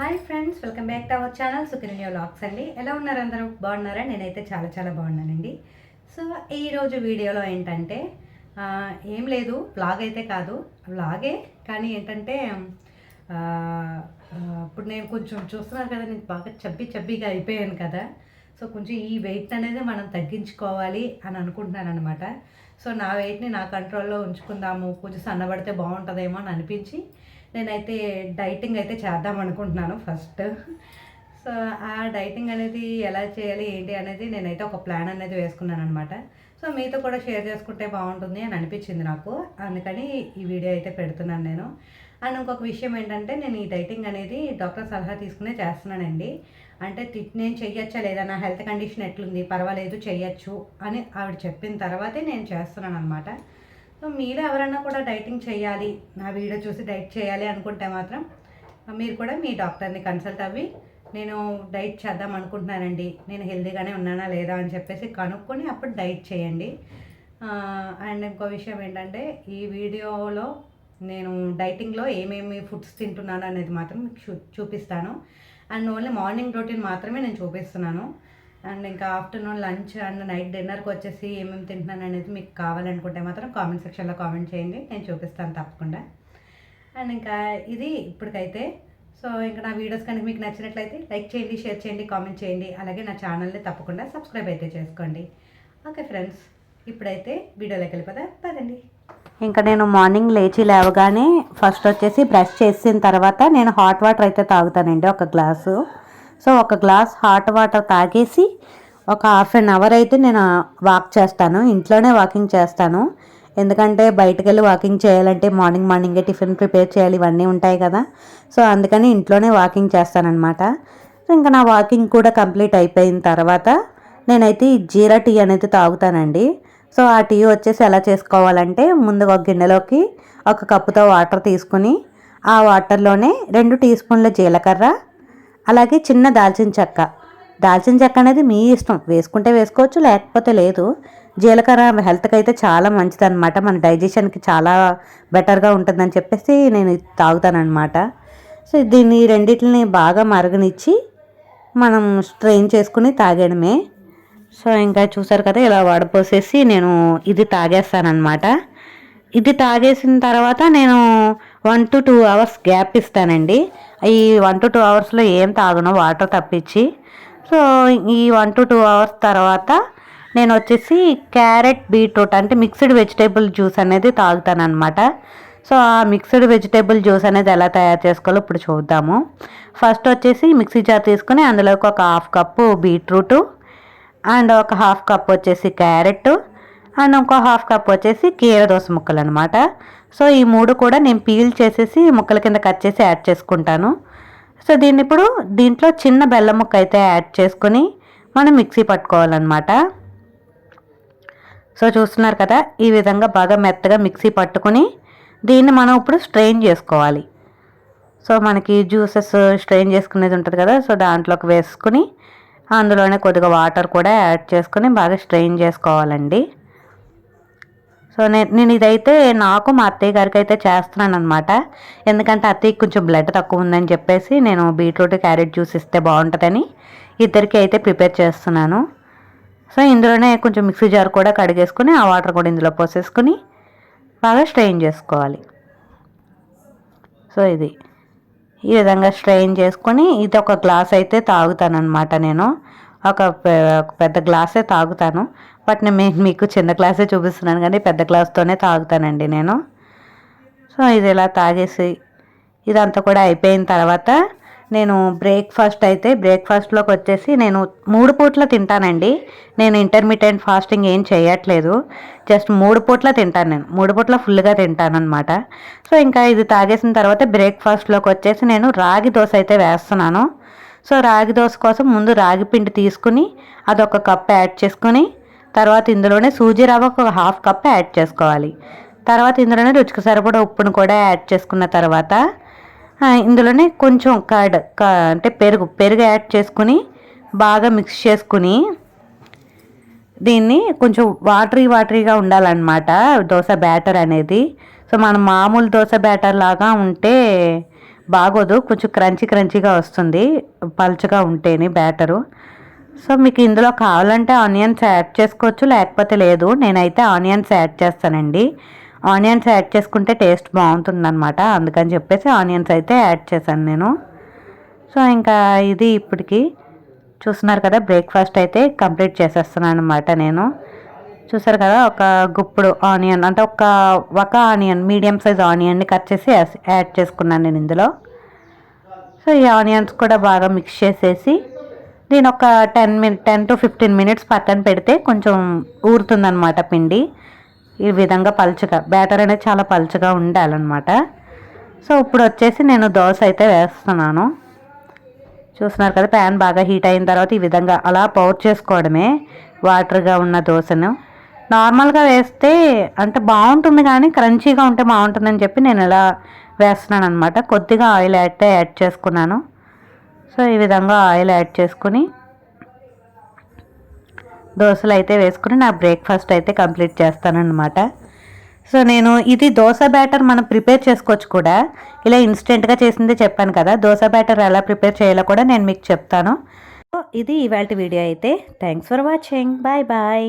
Hi friends welcome back to our channel Sukaranya vlogs అండి. ఎలా ఉన్నారు అందరూ? బాగున్నారా? నేనైతే చాలా చాలా బాగున్నానండి. సో ఈరోజు వీడియోలో ఏంటంటే ఏం లేదు బ్లాగ్ అయితే కాదు. బ్లాగే కానీ ఏంటంటే ఇప్పుడు నేను కొంచెం చూస్తున్నాను కదా నేను బాగా చబ్బి చబ్బిగా అయిపోయాను కదా. సో కొంచెం ఈ వెయిట్ అనేది మనం తగ్గించుకోవాలి అని అనుకుంటున్నాను అనమాట సో నా వెయిట్ని నా కంట్రోల్లో ఉంచుకుందాము. కొంచెం సన్నబడితే బాగుంటుందేమో అని అనిపించి నేనైతే డైటింగ్ అయితే చేద్దాం అనుకుంటున్నాను ఫస్ట్. సో ఆ డైటింగ్ అనేది ఎలా చేయాలి ఏంటి అనేది నేనైతే ఒక ప్లాన్ అనేది వేసుకున్నాను అనమాట సో మీతో కూడా షేర్ చేసుకుంటే బాగుంటుంది అని అనిపించింది నాకు. అందుకని ఈ వీడియో అయితే పెడుతున్నాను నేను. అండ్ ఇంకొక విషయం ఏంటంటే నేను ఈ డైటింగ్ అనేది డాక్టర్ సలహా తీసుకునే చేస్తున్నానండి. అంటే తి- నేను చెయ్యొచ్చా లేదా నా హెల్త్ కండిషన్ ఎట్లుంది పర్వాలేదు చెయ్యొచ్చు అని ఆవిడ చెప్పిన తర్వాతే నేను చేస్తున్నాను అనమాట మీరు ఎవరైనా కూడా డైటింగ్ చేయాలి నా వీడియో చూసి డైట్ చేయాలి అనుకుంటే మాత్రం మీరు కూడా మీ డాక్టర్ని కన్సల్ట్ అవ్వి నేను డైట్ చేద్దాం అనుకుంటున్నానండి నేను హెల్దీగానే ఉన్నానా లేదా అని చెప్పేసి కనుక్కొని అప్పుడు డైట్ చేయండి. అండ్ ఇంకో విషయం ఏంటంటే ఈ వీడియోలో నేను డైటింగ్లో ఏమేమి ఫుడ్స్ తింటున్నాను అనేది మాత్రం మీకు చూ- చూపిస్తాను. అండ్ ఓన్లీ మార్నింగ్ రొటీన్ మాత్రమే నేను చూపిస్తున్నాను. అండ్ ఇంకా ఆఫ్టర్నూన్ లంచ్ అండ్ నైట్ డిన్నర్కి వచ్చేసి ఏమేమి తింటున్నాను అనేది మీకు కావాలనుకుంటే మాత్రం కామెంట్ సెక్షన్లో కామెంట్ చేయండి. నేను చూపిస్తాను తప్పకుండా. అండ్ ఇంకా ఇది ఇప్పటికైతే. సో ఇంకా నా వీడియోస్ కనుక మీకు నచ్చినట్లయితే లైక్ చేయండి షేర్ చేయండి కామెంట్ చేయండి. అలాగే నా ఛానల్ని తప్పకుండా సబ్స్క్రైబ్ అయితే చేసుకోండి. ఓకే ఫ్రెండ్స్ ఇప్పుడైతే వీడియోలోకి వెళ్ళిపోతా పదండి. ఇంకా నేను మార్నింగ్ లేచి లేవగానే ఫస్ట్ వచ్చేసి బ్రష్ చేసిన తర్వాత నేను హాట్ వాటర్ అయితే తాగుతానండి ఒక గ్లాసు. సో ఒక గ్లాస్ హాట్ వాటర్ తాగేసి ఒక హాఫ్ అన్ అవర్ అయితే నేను వాక్ చేస్తాను. ఇంట్లోనే వాకింగ్ చేస్తాను. ఎందుకంటే బయటకు వెళ్ళి వాకింగ్ చేయాలంటే మార్నింగ్ మార్నింగే టిఫిన్ ప్రిపేర్ చేయాలి. ఇవన్నీ ఉంటాయి కదా. సో అందుకని ఇంట్లోనే వాకింగ్ చేస్తానన్నమాట. సో ఇంకా నా వాకింగ్ కూడా కంప్లీట్ అయిపోయిన తర్వాత నేనైతే ఈ జీరా టీ అనేది తాగుతానండి. సో ఆ టీ వచ్చేసి ఎలా చేసుకోవాలంటే ముందు ఒక గిన్నెలోకి ఒక కప్పుతో వాటర్ తీసుకుని ఆ వాటర్లోనే రెండు టీ స్పూన్ల జీలకర్ర అలాగే చిన్న దాల్చిన చెక్క. దాల్చిన చెక్క అనేది మీ ఇష్టం. వేసుకుంటే వేసుకోవచ్చు లేకపోతే లేదు. జీలకర్ర హెల్త్కి అయితే చాలా మంచిది అనమాట మన డైజెషన్కి చాలా బెటర్గా ఉంటుందని చెప్పేసి నేను తాగుతానమాట సో దీన్ని రెండింటిని బాగా మరగనిచ్చి మనం స్ట్రెయిన్ చేసుకుని తాగడమే. సో ఇంకా చూసారు కదా ఇలా వడపోసేసి నేను ఇది తాగేస్తానమాట ఇది తాగేసిన తర్వాత నేను one two two hours gap ఇస్తానండి. ఈ వన్ టు టూ అవర్స్లో ఏం తాగను? వాటర్ తప్పించి. సో ఈ వన్ టు టూ అవర్స్ తర్వాత నేను వచ్చేసి క్యారెట్ బీట్రూట్ అంటే మిక్స్డ్ వెజిటేబుల్ జ్యూస్ అనేది తాగుతానమాట సో ఆ మిక్స్డ్ వెజిటేబుల్ జ్యూస్ అనేది ఎలా తయారు చేసుకోవాలో ఇప్పుడు చూద్దాము. ఫస్ట్ వచ్చేసి మిక్సీ జార్ తీసుకుని అందులోకి ఒక హాఫ్ కప్పు బీట్రూట్ అండ్ ఒక హాఫ్ కప్ వచ్చేసి క్యారెట్ అండ్ ఇంకో హాఫ్ కప్ వచ్చేసి కీర దోస ముక్కలు అనమాట సో ఈ మూడు కూడా నేను పీల్ చేసేసి ముక్కల కింద కట్ చేసి యాడ్ చేసుకుంటాను. సో దీన్ని ఇప్పుడు దీంట్లో చిన్న బెల్లం ముక్క అయితే యాడ్ చేసుకొని మనం మిక్సీ పట్టుకోవాలన్నమాట. సో చూస్తున్నారు కదా ఈ విధంగా బాగా మెత్తగా మిక్సీ పట్టుకుని దీన్ని మనం ఇప్పుడు స్ట్రెయిన్ చేసుకోవాలి. సో మనకి జ్యూసెస్ స్ట్రెయిన్ చేసుకునేది ఉంటుంది కదా సో దాంట్లోకి వేసుకుని అందులోనే కొద్దిగా వాటర్ కూడా యాడ్ చేసుకొని బాగా స్ట్రెయిన్ చేసుకోవాలండి. సో నేను నేను ఇదైతే నాకు మా అత్తయ్య గారికి అయితే చేస్తున్నాను అనమాట ఎందుకంటే అత్తయ్యకి కొంచెం బ్లడ్ తక్కువ ఉందని చెప్పేసి నేను బీట్రూట్ క్యారెట్ జ్యూస్ ఇస్తే బాగుంటుందని ఇద్దరికి అయితే ప్రిపేర్ చేస్తున్నాను. సో ఇందులోనే కొంచెం మిక్సీ జార్ కూడా కడిగేసుకుని ఆ వాటర్ కూడా ఇందులో పోసేసుకుని బాగా స్ట్రెయిన్ చేసుకోవాలి. సో ఇది. ఈ విధంగా స్ట్రెయిన్ చేసుకొని ఇది ఒక గ్లాస్ అయితే తాగుతాను అనమాట నేను. ఒక ఒక పెద్ద గ్లాసే తాగుతాను. బట్ నేను మీకు చిన్న క్లాసే చూపిస్తున్నాను కానీ పెద్ద క్లాస్తోనే తాగుతానండి నేను. సో ఇది ఇలా తాగేసి ఇదంతా కూడా అయిపోయిన తర్వాత నేను బ్రేక్ఫాస్ట్ అయితే బ్రేక్ఫాస్ట్లోకి వచ్చేసి నేను మూడు పూట్ల తింటానండి. నేను ఇంటర్మీడియట్ ఫాస్టింగ్ ఏం చేయట్లేదు. జస్ట్ మూడు పూట్ల తింటాను నేను. మూడు పూట్ల ఫుల్గా తింటాను అనమాట సో ఇంకా ఇది తాగేసిన తర్వాత బ్రేక్ఫాస్ట్లోకి వచ్చేసి నేను రాగి దోశ అయితే వేస్తున్నాను. సో రాగి దోశ కోసం ముందు రాగి పిండి తీసుకుని అదొక కప్ యాడ్ చేసుకుని తర్వాత ఇందులోనే సూజీ రవ్వ ఒక హాఫ్ కప్ యాడ్ చేసుకోవాలి. తర్వాత ఇందులోనే రుచికి సరిపడా ఉప్పును కూడా యాడ్ చేసుకున్న తర్వాత ఇందులోనే కొంచెం కర్డ్ క- అంటే పెరుగు పెరుగు యాడ్ చేసుకుని బాగా మిక్స్ చేసుకుని దీన్ని కొంచెం వాటరీ వాటరీగా ఉండాలన్నమాట. దోశ బ్యాటర్ అనేది. సో మనం మామూలు దోశ బ్యాటర్ లాగా ఉంటే బాగోదు. కొంచెం క్రంచీ క్రంచీగా వస్తుంది. పలుచగా ఉంటేనే బ్యాటరు సో మీకు ఇందులో కావాలంటే ఆనియన్స్ యాడ్ చేసుకోవచ్చు లేకపోతే లేదు. నేనైతే ఆనియన్స్ యాడ్ చేస్తానండి. ఆనియన్స్ యాడ్ చేసుకుంటే టేస్ట్ బాగుంటుందన్నమాట. అందుకని చెప్పేసి ఆనియన్స్ అయితే యాడ్ చేశాను నేను. సో ఇంకా ఇది ఇప్పటికి చూస్తున్నారు కదా బ్రేక్ఫాస్ట్ అయితే కంప్లీట్ చేసేస్తున్నాను అనమాట నేను. చూసారు కదా ఒక గుప్పుడు ఆనియన్ అంటే ఒక ఒక ఆనియన్ మీడియం సైజ్ ఆనియన్ని కట్ చేసి యాడ్ చేసుకున్నాను నేను ఇందులో. సో ఈ ఆనియన్స్ కూడా బాగా మిక్స్ చేసేసి నేను ఒక ten minute ten to fifteen minutes పక్కన పెడితే కొంచెం ఊరుతుందనమాట పిండి. ఈ విధంగా పలుచగా బ్యాటర్ అనేది చాలా పలుచగా ఉండాలన్నమాట. సో ఇప్పుడు వచ్చేసి నేను దోశ అయితే వేస్తున్నాను. చూస్తున్నారు కదా ప్యాన్ బాగా హీట్ అయిన తర్వాత ఈ విధంగా అలా పౌర్ చేసుకోవడమే వాటర్గా ఉన్న దోశను. నార్మల్గా వేస్తే అంటే బాగుంటుంది కానీ క్రంచీగా ఉంటే బాగుంటుందని చెప్పి నేను ఇలా వేస్తున్నాను అనమాట కొద్దిగా ఆయిల్ అయితే యాడ్ చేసుకున్నాను. సో ఈ విధంగా ఆయిల్ యాడ్ చేసుకుని దోశలు అయితే వేసుకుని నా బ్రేక్ఫాస్ట్ అయితే కంప్లీట్ చేస్తానన్నమాట. సో నేను ఇది దోశ బ్యాటర్ మనం ప్రిపేర్ చేసుకోవచ్చు కూడా. ఇలా ఇన్స్టెంట్గా చేసిందే చెప్పాను కదా దోశ బ్యాటర్ ఎలా ప్రిపేర్ చేయాలో కూడా నేను మీకు చెప్తాను. సో ఇది ఇవాళ వీడియో అయితే. Thanks for watching. Bye bye.